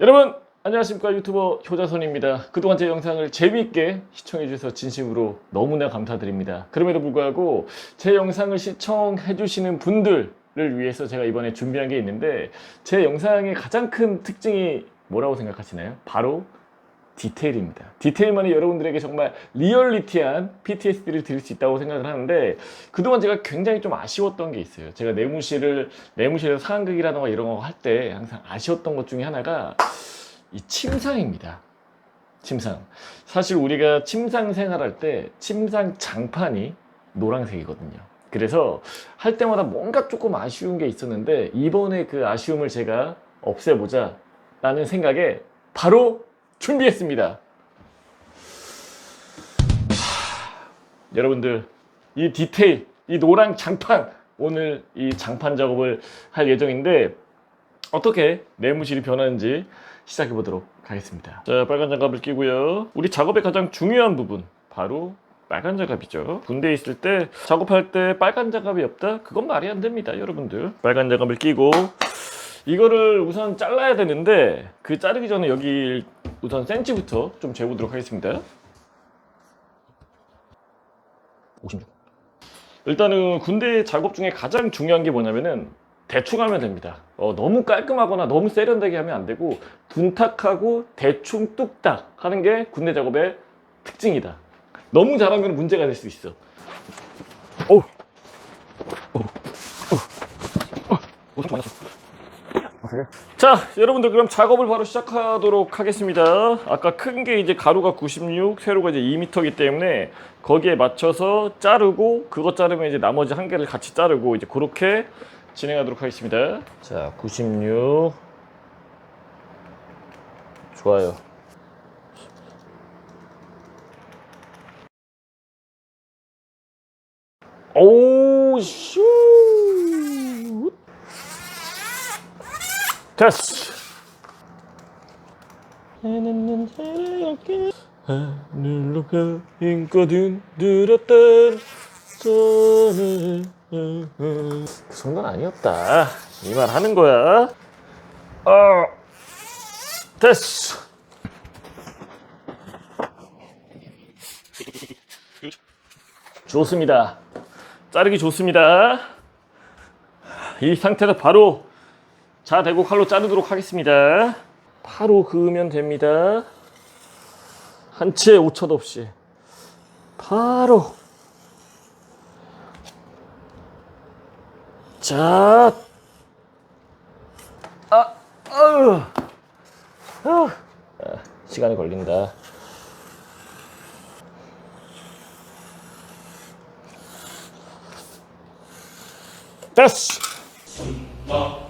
여러분 안녕하십니까 유튜버 효자손입니다. 그동안 제 영상을 재미있게 시청해 주셔서 진심으로 너무나 감사드립니다. 그럼에도 불구하고 제 영상을 시청해 주시는 분들을 위해서 제가 이번에 준비한 게 있는데 제 영상의 가장 큰 특징이 뭐라고 생각하시나요? 바로 디테일입니다. 디테일만이 여러분들에게 정말 리얼리티한 PTSD를 드릴 수 있다고 생각을 하는데 그동안 제가 굉장히 좀 아쉬웠던 게 있어요. 제가 내무실을 내무실에서 상황극이라던가 이런 거 할 때 항상 아쉬웠던 것 중에 하나가 이 침상입니다. 침상. 사실 우리가 침상 생활할 때 침상 장판이 노란색이거든요. 그래서 할 때마다 뭔가 조금 아쉬운 게 있었는데 이번에 그 아쉬움을 제가 없애보자 라는 생각에 바로 준비했습니다. 하, 여러분들 이 디테일, 이 노란 장판 오늘 이 장판 작업을 할 예정인데 어떻게 내무실이 변하는지 시작해 보도록 하겠습니다. 자, 빨간 장갑을 끼고요. 우리 작업의 가장 중요한 부분 바로 빨간 장갑이죠. 군대에 있을 때 작업할 때 빨간 장갑이 없다? 그건 말이 안 됩니다, 여러분들. 빨간 장갑을 끼고 이거를 우선 잘라야 되는데 그 자르기 전에 여기 우선 센치부터 좀 재보도록 하겠습니다. 56. 일단은 군대 작업 중에 가장 중요한 게 뭐냐면은 대충 하면 됩니다. 어, 너무 깔끔하거나 너무 세련되게 하면 안 되고 둔탁하고 대충 뚝딱 하는 게 군대 작업의 특징이다. 너무 잘하면 문제가 될 수 있어. 오, 오, 오, 오, 오, 좀 자, 여러분들 그럼 작업을 바로 시작하도록 하겠습니다. 아까 큰 게 이제 가루가 96, 세로가 이제 2m이기 때문에 거기에 맞춰서 자르고 그거 자르면 이제 나머지 한 개를 같이 자르고 이제 그렇게 진행하도록 하겠습니다. 자, 96 좋아요. 오, 슈. 됐어. 해는 새롭게. 하늘로 가 인거든 들었던 손을 그 정도는 아니었다. 이 말 하는 거야. 어. 됐어. 좋습니다. 자르기 좋습니다. 이 상태에서 바로 자 대고 칼로 자르도록 하겠습니다. 바로 그으면 됩니다. 한 치의 오차도 없이 바로 자 아, 아유. 아, 아, 시간이 걸린다. 됐어.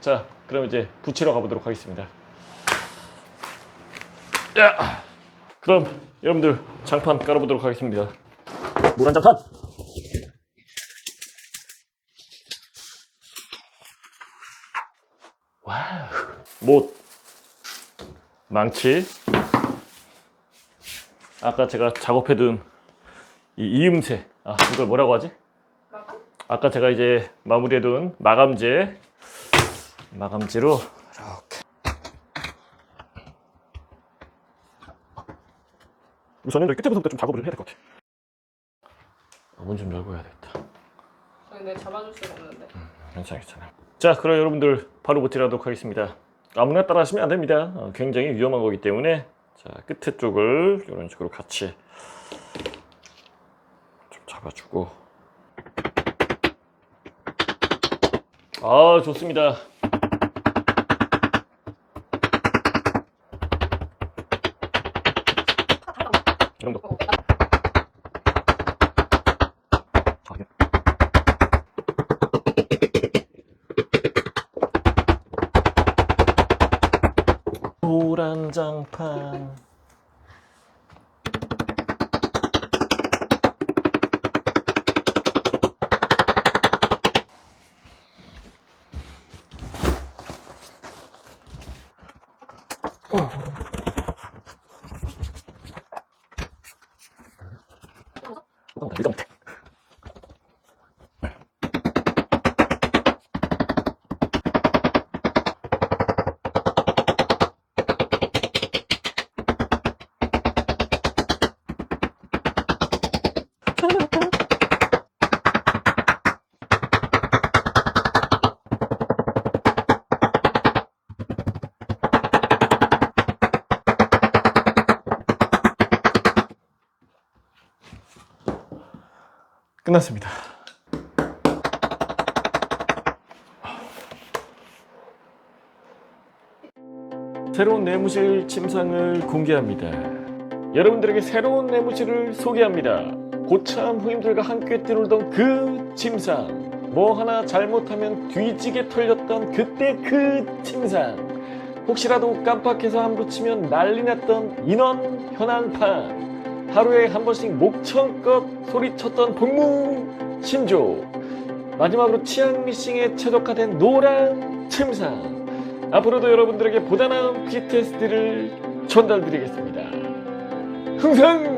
자, 그럼 이제 붙이러 가보도록 하겠습니다. 야, 그럼 여러분들 장판 깔아보도록 하겠습니다. 노란 장판. 와우. 못, 망치. 아까 제가 작업해둔 이 이음새. 아, 이걸 뭐라고 하지? 아까 제가 이제 마무리해둔 마감재 마감지로 이렇게 우선은 여기 끝에부터 좀 작업을 해야 될 것 같아. 문좀 열고 해야 되겠다. 아니, 내가 잡아줄 수가 없는데. 괜찮아, 괜찮아. 자, 그럼 여러분들 바로 못질하도록 하겠습니다. 아무나 따라 하시면 안 됩니다. 어, 굉장히 위험한 거기 때문에 자 끝에 쪽을 이런 식으로 같이 좀 잡아주고. 아, 좋습니다. 노란 장판. 끝났습니다. 새로운 내무실 침상을 공개합니다. 여러분들에게 새로운 내무실을 소개합니다. 고참 후임들과 함께 뛰놀던 그 침상. 뭐 하나 잘못하면 뒤지게 털렸던 그때 그 침상. 혹시라도 깜빡해서 안 붙이면 난리 났던 인원 현황판. 하루에 한 번씩 목청껏 소리쳤던 복무 신조. 마지막으로 치앙 미싱에 최적화된 노란 침상. 앞으로도 여러분들에게 보다 나은 PTSD를 전달드리겠습니다. 흥상